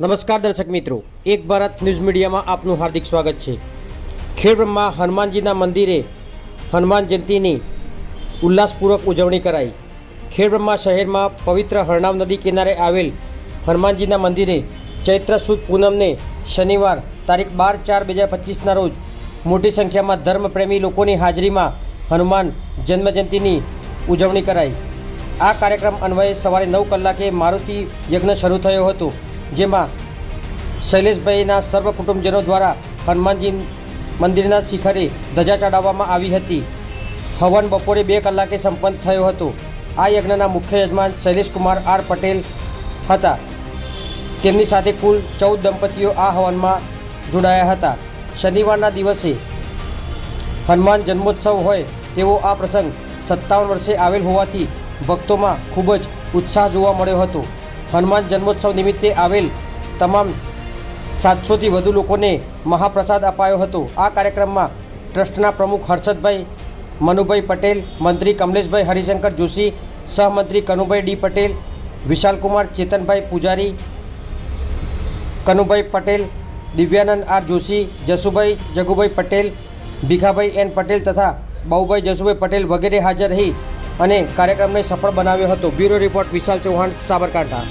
નમસ્કાર દર્શક મિત્રો, એક ભારત ન્યૂઝ મીડિયામાં આપનું હાર્દિક સ્વાગત છે. ખેડબ્રહ્મા હનુમાનજીના મંદિરે હનુમાન જયંતીની ઉલ્લાસપૂર્વક ઉજવણી કરાઈ. ખેડબ્રહ્મા શહેરમાં પવિત્ર હરણાવ નદી કિનારે આવેલ હનુમાનજીના મંદિરે ચૈત્ર સુદ પૂનમને શનિવાર તારીખ બાર ચાર બે હજાર પચીસના રોજ મોટી સંખ્યામાં ધર્મપ્રેમી લોકોની હાજરીમાં હનુમાન જન્મજયંતિની ઉજવણી કરાઈ. આ કાર્યક્રમ અન્વયે સવારે નવ કલાકે મારુતિ યજ્ઞ શરૂ થયો હતો. જેમાં શૈલેષભાઈના સર્વ કુટુંબજનો દ્વારા હનુમાનજી મંદિરના શિખરે ધજા ચડાવવામાં આવી હતી. હવન બપોરે બે કલાકે સંપન્ન થયો હતો. આ યજ્ઞના મુખ્ય યજમાન શૈલેષકુમાર આર પટેલ હતા. તેમની સાથે કુલ ચૌદ દંપતીઓ આ હવનમાં જોડાયા હતા. શનિવારના દિવસે હનુમાન જન્મોત્સવ હોય તેવો આ પ્રસંગ સત્તાવન વર્ષે આવેલ હોવાથી ભક્તોમાં ખૂબ જ ઉત્સાહ જોવા મળ્યો હતો. હનુમાન જન્મોત્સવ નિમિત્તે આવેલ તમામ સાતસોથી વધુ લોકોને મહાપ્રસાદ અપાયો હતો. આ કાર્યક્રમમાં ટ્રસ્ટના પ્રમુખ હર્ષદભાઈ, મનુભાઈ પટેલ, મંત્રી Kamleshbhai, Harishankar Joshi, સહમંત્રી Kanubhai D Patel, Vishalkumar Chetanbhai Pujari, Kanubhai Patel, Divyanand R Joshi, Jasubhai Jagubhai Patel, Bhikhabhai N Patel તથા બાઉભાઈ જસુભાઈ પટેલ વગેરે હાજર રહી. અને કાર્યક્રમને સફળ બનાવ્યો હતો. Bureau report Vishal Chauhan Sabarkantha.